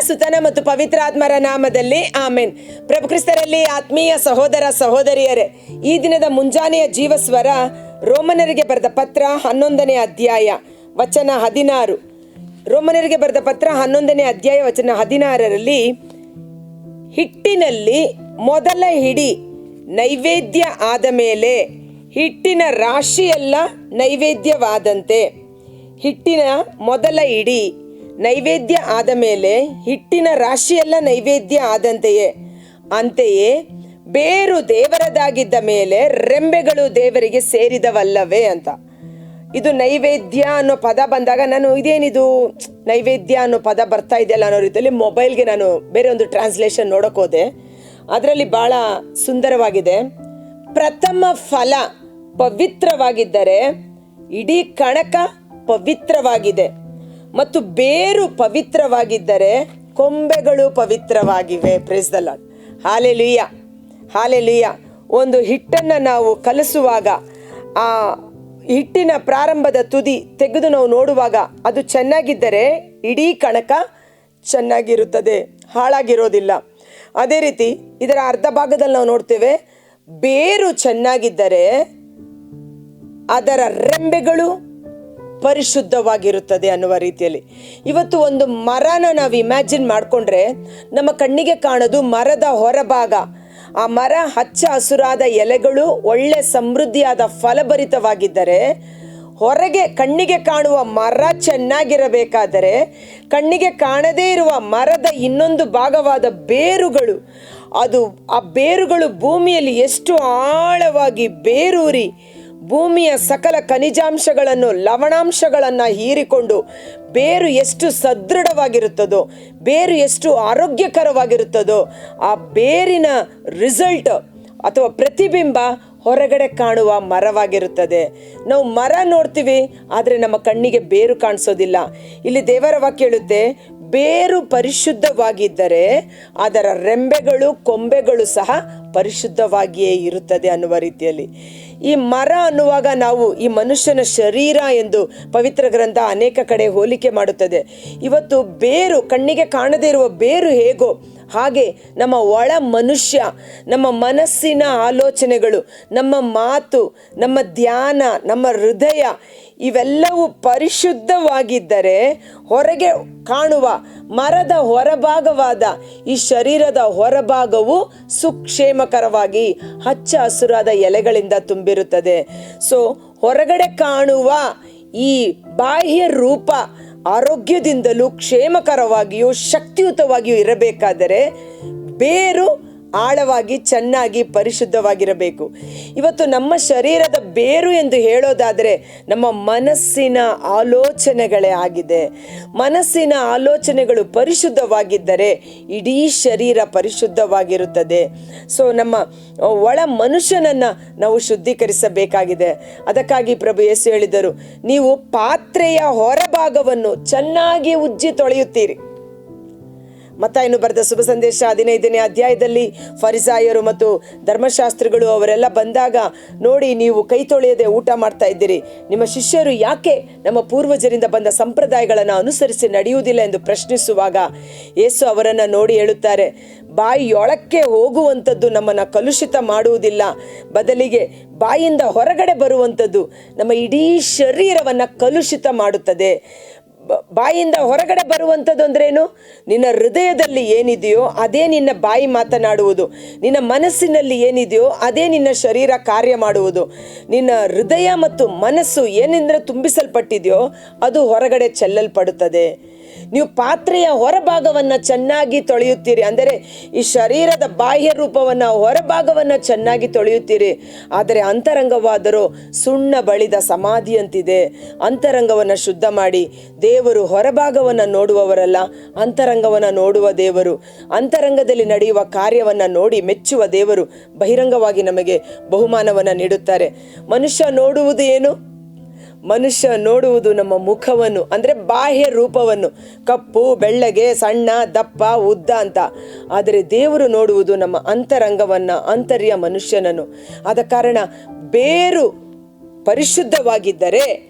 ಸುತನ ಮತ್ತು ಪವಿತ್ರ ಆತ್ಮರ ನಾಮದಲ್ಲಿ ಆಮೇನ್. ಪ್ರಭುಕ್ರಿಸ್ತರಲ್ಲಿ ಆತ್ಮೀಯ ಸಹೋದರ ಸಹೋದರಿಯರೇ, ಈ ದಿನದ ಮುಂಜಾನೆಯ ಜೀವಸ್ವರ ರೋಮನರಿಗೆ ಬರೆದ ಪತ್ರ ಹನ್ನೊಂದನೇ ಅಧ್ಯಾಯ ವಚನ ಹದಿನಾರು. ರೋಮನರಿಗೆ ಬರೆದ ಪತ್ರ ಹನ್ನೊಂದನೇ ಅಧ್ಯಾಯ ವಚನ ಹದಿನಾರರಲ್ಲಿ, ಹಿಟ್ಟಿನಲ್ಲಿ ಮೊದಲ ಹಿಡಿ ನೈವೇದ್ಯ ಆದ ಮೇಲೆ ಹಿಟ್ಟಿನ ರಾಶಿಯೆಲ್ಲ ನೈವೇದ್ಯವಾದಂತೆ, ಹಿಟ್ಟಿನ ಮೊದಲ ಇಡಿ ನೈವೇದ್ಯ ಆದ ಮೇಲೆ ಹಿಟ್ಟಿನ ರಾಶಿಯೆಲ್ಲ ನೈವೇದ್ಯ ಆದಂತೆಯೇ. ಅಂತೆಯೇ, ಬೇರು ದೇವರದಾಗಿದ್ದ ಮೇಲೆ ರೆಂಬೆಗಳು ದೇವರಿಗೆ ಸೇರಿದವಲ್ಲವೇ ಅಂತ. ಇದು ನೈವೇದ್ಯ ಅನ್ನೋ ಪದ ಬಂದಾಗ ನಾನು ಇದೇನಿದು ನೈವೇದ್ಯ ಅನ್ನೋ ಪದ ಬರ್ತಾ ಇದೆಯಲ್ಲ ಅನ್ನೋ ರೀತಿಯಲ್ಲಿ ಮೊಬೈಲ್ಗೆ ನಾನು ಬೇರೆ ಒಂದು ಟ್ರಾನ್ಸ್ಲೇಷನ್ ನೋಡೋಕೆ ಅದರಲ್ಲಿ ಬಹಳ ಸುಂದರವಾಗಿದೆ. ಪ್ರಥಮ ಫಲ ಪವಿತ್ರವಾಗಿದ್ದರೆ ಇಡೀ ಕಣಕ ಪವಿತ್ರವಾಗಿದೆ. ಮತ್ತು ಬೇರು ಪವಿತ್ರವಾಗಿದ್ದರೆ ಕೊಂಬೆಗಳು ಪವಿತ್ರವಾಗಿವೆ. Praise the lord hallelujah hallelujah ಒಂದು ಹಿಟ್ಟನ್ನು ನಾವು ಕಲಸುವಾಗ, ಆ ಹಿಟ್ಟಿನ ಪ್ರಾರಂಭದ ತುದಿ ತೆಗೆದು ನಾವು ನೋಡುವಾಗ ಅದು ಚೆನ್ನಾಗಿದ್ದರೆ ಇಡೀ ಕಣಕ ಚೆನ್ನಾಗಿರುತ್ತದೆ, ಹಾಳಾಗಿರೋದಿಲ್ಲ. ಅದೇ ರೀತಿ ಇದರ ಅರ್ಧ ಭಾಗದಲ್ಲಿ ನಾವು ನೋಡ್ತೇವೆ, ಬೇರು ಚೆನ್ನಾಗಿದ್ದರೆ ಅದರ ರೆಂಬೆಗಳು ಪರಿಶುದ್ಧವಾಗಿರುತ್ತದೆ ಅನ್ನುವ ರೀತಿಯಲ್ಲಿ. ಇವತ್ತು ಒಂದು ಮರನ ನಾವು ಇಮ್ಯಾಜಿನ್ ಮಾಡಿಕೊಂಡ್ರೆ ನಮ್ಮ ಕಣ್ಣಿಗೆ ಕಾಣೋದು ಮರದ ಹೊರಭಾಗ. ಆ ಮರ ಹಚ್ಚ ಹಸುರಾದ ಎಲೆಗಳು ಒಳ್ಳೆ ಸಮೃದ್ಧಿಯಾದ ಫಲಭರಿತವಾಗಿದ್ದರೆ, ಹೊರಗೆ ಕಣ್ಣಿಗೆ ಕಾಣುವ ಮರ ಚೆನ್ನಾಗಿರಬೇಕಾದರೆ, ಕಣ್ಣಿಗೆ ಕಾಣದೇ ಇರುವ ಮರದ ಇನ್ನೊಂದು ಭಾಗವಾದ ಬೇರುಗಳು, ಅದು ಆ ಬೇರುಗಳು ಭೂಮಿಯಲ್ಲಿ ಎಷ್ಟು ಆಳವಾಗಿ ಬೇರೂರಿ ಭೂಮಿಯ ಸಕಲ ಖನಿಜಾಂಶಗಳನ್ನು, ಲವಣಾಂಶಗಳನ್ನು ಹೀರಿಕೊಂಡು ಬೇರು ಎಷ್ಟು ಸದೃಢವಾಗಿರುತ್ತದೋ, ಬೇರು ಎಷ್ಟು ಆರೋಗ್ಯಕರವಾಗಿರುತ್ತದೋ, ಆ ಬೇರಿನ ರಿಸಲ್ಟ್ ಅಥವಾ ಪ್ರತಿಬಿಂಬ ಹೊರಗಡೆ ಕಾಣುವ ಮರವಾಗಿರುತ್ತದೆ. ನಾವು ಮರ ನೋಡ್ತೀವಿ, ಆದರೆ ನಮ್ಮ ಕಣ್ಣಿಗೆ ಬೇರು ಕಾಣಿಸೋದಿಲ್ಲ. ಇಲ್ಲಿ ದೇವರ ವಾಕ್ಯ ಬೇರು ಪರಿಶುದ್ಧವಾಗಿದ್ದರೆ ಅದರ ರೆಂಬೆಗಳು, ಕೊಂಬೆಗಳು ಸಹ ಪರಿಶುದ್ಧವಾಗಿಯೇ ಇರುತ್ತದೆ ಅನ್ನುವ ರೀತಿಯಲ್ಲಿ. ಈ ಮರ ಅನ್ನುವಾಗ ನಾವು ಈ ಮನುಷ್ಯನ ಶರೀರ ಎಂದು ಪವಿತ್ರ ಗ್ರಂಥ ಅನೇಕ ಕಡೆ ಹೋಲಿಕೆ ಮಾಡುತ್ತದೆ. ಇವತ್ತು ಬೇರು, ಕಣ್ಣಿಗೆ ಕಾಣದೇ ಇರುವ ಬೇರು ಹೇಗೋ, ಹಾಗೆ ನಮ್ಮ ಒಳ ಮನುಷ್ಯ, ನಮ್ಮ ಮನಸ್ಸಿನ ಆಲೋಚನೆಗಳು, ನಮ್ಮ ಮಾತು, ನಮ್ಮ ಧ್ಯಾನ, ನಮ್ಮ ಹೃದಯ ಇವೆಲ್ಲವೂ ಪರಿಶುದ್ಧವಾಗಿದ್ದರೆ ಹೊರಗೆ ಕಾಣುವ ಮರದ ಹೊರಭಾಗವಾದ ಈ ಶರೀರದ ಹೊರಭಾಗವು ಸುಕ್ಷೇಮಕರವಾಗಿ ಹಚ್ಚ ಹಸುರಾದ ಎಲೆಗಳಿಂದ ತುಂಬಿರುತ್ತದೆ. ಸೊ ಹೊರಗಡೆ ಕಾಣುವ ಈ ಬಾಹ್ಯ ರೂಪ ಆರೋಗ್ಯದಿಂದಲೂ ಕ್ಷೇಮಕರವಾಗಿಯೂ ಶಕ್ತಿಯುತವಾಗಿಯೂ ಇರಬೇಕಾದರೆ ಬೇರು ಆಳವಾಗಿ, ಚೆನ್ನಾಗಿ, ಪರಿಶುದ್ಧವಾಗಿರಬೇಕು. ಇವತ್ತು ನಮ್ಮ ಶರೀರದ ಬೇರು ಎಂದು ಹೇಳೋದಾದರೆ ನಮ್ಮ ಮನಸ್ಸಿನ ಆಲೋಚನೆಗಳೇ ಆಗಿದೆ. ಮನಸ್ಸಿನ ಆಲೋಚನೆಗಳು ಪರಿಶುದ್ಧವಾಗಿದ್ದರೆ ಇಡೀ ಶರೀರ ಪರಿಶುದ್ಧವಾಗಿರುತ್ತದೆ. ಸೊ ನಮ್ಮ ಒಳ ಮನುಷ್ಯನನ್ನು ನಾವು ಶುದ್ಧೀಕರಿಸಬೇಕಾಗಿದೆ. ಅದಕ್ಕಾಗಿ ಪ್ರಭು ಯೇಸು ಹೇಳಿದರು, ನೀವು ಪಾತ್ರೆಯ ಹೊರಭಾಗವನ್ನು ಚೆನ್ನಾಗಿ ಉಜ್ಜಿ ತೊಳೆಯುತ್ತೀರಿ. ಮತ್ತ ಇನ್ನು ಬರೆದ ಶುಭ ಸಂದೇಶ ಹದಿನೈದನೇ ಅಧ್ಯಾಯದಲ್ಲಿ ಫರಿಸಾಯರು ಮತ್ತು ಧರ್ಮಶಾಸ್ತ್ರಿಗಳು ಅವರೆಲ್ಲ ಬಂದಾಗ ನೋಡಿ ನೀವು ಕೈ ತೊಳೆಯದೆ ಊಟ ಮಾಡ್ತಾ ಇದ್ದೀರಿ. ನಿಮ್ಮ ಶಿಷ್ಯರು ಯಾಕೆ ನಮ್ಮ ಪೂರ್ವಜರಿಂದ ಬಂದ ಸಂಪ್ರದಾಯಗಳನ್ನು ಅನುಸರಿಸಿ ನಡೆಯುವುದಿಲ್ಲ ಎಂದು ಪ್ರಶ್ನಿಸುವಾಗ ಯೇಸು ಅವರನ್ನು ನೋಡಿ ಹೇಳುತ್ತಾರೆ, ಬಾಯಿಯೊಳಕ್ಕೆ ಹೋಗುವಂಥದ್ದು ನಮ್ಮನ್ನು ಕಲುಷಿತ ಮಾಡುವುದಿಲ್ಲ. ಬದಲಿಗೆ ಬಾಯಿಂದ ಹೊರಗಡೆ ಬರುವಂಥದ್ದು ನಮ್ಮ ಇಡೀ ಶರೀರವನ್ನು ಕಲುಷಿತ ಮಾಡುತ್ತದೆ. ಬಾಯಿಂದ ಹೊರಗಡೆ ಬರುವಂಥದ್ದು ಅಂದ್ರೇನು? ನಿನ್ನ ಹೃದಯದಲ್ಲಿ ಏನಿದೆಯೋ ಅದೇ ನಿನ್ನ ಬಾಯಿ ಮಾತನಾಡುವುದು. ನಿನ್ನ ಮನಸ್ಸಿನಲ್ಲಿ ಏನಿದೆಯೋ ಅದೇ ನಿನ್ನ ಶರೀರ ಕಾರ್ಯ ಮಾಡುವುದು. ನಿನ್ನ ಹೃದಯ ಮತ್ತು ಮನಸ್ಸು ಏನಿಂದ ತುಂಬಿಸಲ್ಪಟ್ಟಿದೆಯೋ ಅದು ಹೊರಗಡೆ ಚೆಲ್ಲಲ್ಪಡುತ್ತದೆ. ನೀವು ಪಾತ್ರೆಯ ಹೊರಭಾಗವನ್ನು ಚೆನ್ನಾಗಿ ತೊಳೆಯುತ್ತೀರಿ. ಅಂದರೆ ಈ ಶರೀರದ ಬಾಹ್ಯ ರೂಪವನ್ನು ಹೊರಭಾಗವನ್ನು ಚೆನ್ನಾಗಿ ತೊಳೆಯುತ್ತೀರಿ. ಆದರೆ ಅಂತರಂಗವಾದರೂ ಸುಣ್ಣ ಬಳಿದ ಸಮಾಧಿಯಂತಿದೆ. ಅಂತರಂಗವನ್ನು ಶುದ್ಧ ಮಾಡಿ ದೇವರು ಹೊರಭಾಗವನ್ನು ನೋಡುವವರಲ್ಲ, ಅಂತರಂಗವನ್ನು ನೋಡುವ ದೇವರು. ಅಂತರಂಗದಲ್ಲಿ ನಡೆಯುವ ಕಾರ್ಯವನ್ನು ನೋಡಿ ಮೆಚ್ಚುವ ದೇವರು ಬಹಿರಂಗವಾಗಿ ನಮಗೆ ಬಹುಮಾನವನ್ನು ನೀಡುತ್ತಾರೆ. ಮನುಷ್ಯ ನೋಡುವುದು ಏನು? ಮನುಷ್ಯ ನೋಡುವುದು ನಮ್ಮ ಮುಖವನ್ನು, ಅಂದರೆ ಬಾಹ್ಯ ರೂಪವನ್ನು. ಕಪ್ಪು, ಬೆಳ್ಳಗೆ, ಸಣ್ಣ, ದಪ್ಪ, ಉದ್ದ ಅಂತ. ಆದರೆ ದೇವರು ನೋಡುವುದು ನಮ್ಮ ಅಂತರಂಗವನ್ನು, ಅಂತರ್ಯ ಮನುಷ್ಯನನ್ನು. ಆದ ಕಾರಣ ಬೇರು ಪರಿಶುದ್ಧವಾಗಿದ್ದರೆ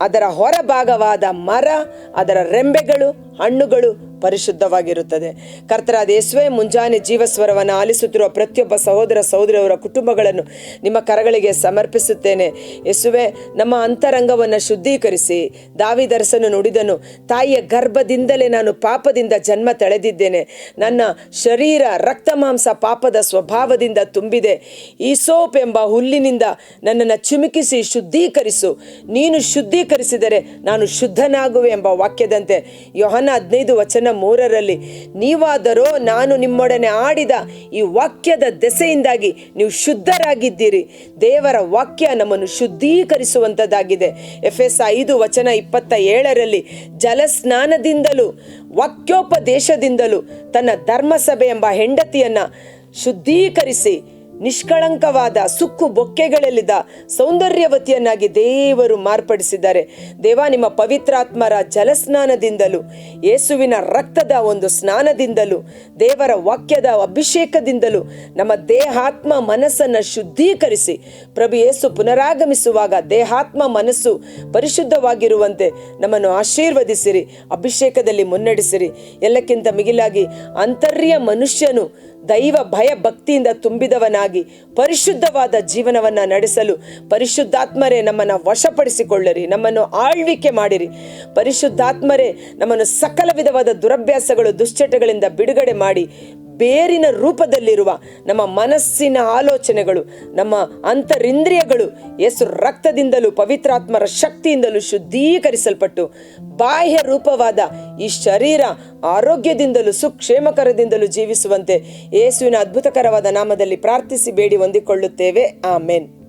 ಅದರ ಹೊರಭಾಗವಾದ ಮರ, ಅದರ ರೆಂಬೆಗಳು, ಹಣ್ಣುಗಳು ಪರಿಶುದ್ಧವಾಗಿರುತ್ತದೆ. ಕರ್ತರಾದ ಯೇಸುವೆ, ಮುಂಜಾನೆ ಜೀವಸ್ವರವನ್ನು ಆಲಿಸುತ್ತಿರುವ ಪ್ರತಿಯೊಬ್ಬ ಸಹೋದರ ಸಹೋದರಿಯವರ ಕುಟುಂಬಗಳನ್ನು ನಿಮ್ಮ ಕರಗಳಿಗೆ ಸಮರ್ಪಿಸುತ್ತೇನೆ. ಯೇಸುವೆ, ನಮ್ಮ ಅಂತರಂಗವನ್ನು ಶುದ್ಧೀಕರಿಸಿ. ದಾವಿದರಸನು ನುಡಿದನು, ತಾಯಿಯ ಗರ್ಭದಿಂದಲೇ ನಾನು ಪಾಪದಿಂದ ಜನ್ಮ ತಳೆದಿದ್ದೇನೆ. ನನ್ನ ಶರೀರ ರಕ್ತ ಮಾಂಸ ಪಾಪದ ಸ್ವಭಾವದಿಂದ ತುಂಬಿದೆ. ಈ ಸೋಪ್ ಎಂಬ ಹುಲ್ಲಿನಿಂದ ನನ್ನನ್ನು ಚಿಮುಕಿಸಿ ಶುದ್ಧೀಕರಿಸು. ನೀನು ಶುದ್ಧೀಕರಿಸಿದರೆ ನಾನು ಶುದ್ಧನಾಗುವೆ ಎಂಬ ವಾಕ್ಯದಂತೆ ಯೋಹನ ಹದಿನೈದು ವಚನ ಮೂರರಲ್ಲಿ, ನೀವಾದರೂ ನಾನು ನಿಮ್ಮೊಡನೆ ಆಡಿದ ಈ ವಾಕ್ಯದ ದೆಸೆಯಿಂದಾಗಿ ನೀವು ಶುದ್ಧರಾಗಿದ್ದೀರಿ. ದೇವರ ವಾಕ್ಯ ನಮ್ಮನ್ನು ಶುದ್ಧೀಕರಿಸುವಂಥದ್ದಾಗಿದೆ ಎಫ್ ಎಸ್ ಐದು ವಚನ ಇಪ್ಪತ್ತ ಏಳರಲ್ಲಿ ಜಲಸ್ನಾನದಿಂದಲೂ, ವಾಕ್ಯೋಪದೇಶದಿಂದಲೂ ತನ್ನ ಧರ್ಮಸಭೆ ಎಂಬ ಹೆಂಡತಿಯನ್ನು ಶುದ್ಧೀಕರಿಸಿ ನಿಷ್ಕಳಂಕವಾದ ಸುಕ್ಕು ಬೊಕ್ಕೆಗಳಲ್ಲಿದ್ದ ಸೌಂದರ್ಯವತಿಯನ್ನಾಗಿ ದೇವರು ಮಾರ್ಪಡಿಸಿದ್ದಾರೆ. ದೇವ, ನಿಮ್ಮ ಪವಿತ್ರಾತ್ಮರ ಜಲಸ್ನಾನದಿಂದಲೂ, ಯೇಸುವಿನ ರಕ್ತದ ಒಂದು ಸ್ನಾನದಿಂದಲೂ, ದೇವರ ವಾಕ್ಯದ ಅಭಿಷೇಕದಿಂದಲೂ ನಮ್ಮ ದೇಹಾತ್ಮ ಮನಸ್ಸನ್ನು ಶುದ್ಧೀಕರಿಸಿ, ಪ್ರಭು ಯೇಸು ಪುನರಾಗಮಿಸುವಾಗ ದೇಹಾತ್ಮ ಮನಸ್ಸು ಪರಿಶುದ್ಧವಾಗಿರುವಂತೆ ನಮ್ಮನ್ನು ಆಶೀರ್ವದಿಸಿರಿ, ಅಭಿಷೇಕದಲ್ಲಿ ಮುನ್ನಡೆಸಿರಿ. ಎಲ್ಲಕ್ಕಿಂತ ಮಿಗಿಲಾಗಿ ಅಂತರ್ಯ ಮನುಷ್ಯನು ದೈವ ಭಯ ಭಕ್ತಿಯಿಂದ ತುಂಬಿದವನಾಗಿ ಪರಿಶುದ್ಧವಾದ ಜೀವನವನ್ನು ನಡೆಸಲು ಪರಿಶುದ್ಧಾತ್ಮರೇ ನಮ್ಮನ್ನು ವಶಪಡಿಸಿಕೊಳ್ಳಿರಿ, ನಮ್ಮನ್ನು ಆಳ್ವಿಕೆ ಮಾಡಿರಿ. ಪರಿಶುದ್ಧಾತ್ಮರೇ ನಮ್ಮನ್ನು ಸಕಲ ವಿಧವಾದ ದುರಭ್ಯಾಸಗಳು, ದುಶ್ಚಟಗಳಿಂದ ಬಿಡುಗಡೆ ಮಾಡಿ. ಬೇರಿನ ರೂಪದಲ್ಲಿರುವ ನಮ್ಮ ಮನಸ್ಸಿನ ಆಲೋಚನೆಗಳು, ನಮ್ಮ ಅಂತರಿಂದ್ರಿಯಗಳು ಯೇಸು ರಕ್ತದಿಂದಲೂ ಪವಿತ್ರಾತ್ಮರ ಶಕ್ತಿಯಿಂದಲೂ ಶುದ್ಧೀಕರಿಸಲ್ಪಟ್ಟು ಬಾಹ್ಯ ರೂಪವಾದ ಈ ಶರೀರ ಆರೋಗ್ಯದಿಂದಲೂ ಸುಕ್ಷೇಮಕರದಿಂದಲೂ ಜೀವಿಸುವಂತೆ ಯೇಸುವಿನ ಅದ್ಭುತಕರವಾದ ನಾಮದಲ್ಲಿ ಪ್ರಾರ್ಥಿಸಿ, ಬೇಡಿ, ಹೊಂದಿಕೊಳ್ಳುತ್ತೇವೆ. ಆಮೇನ್.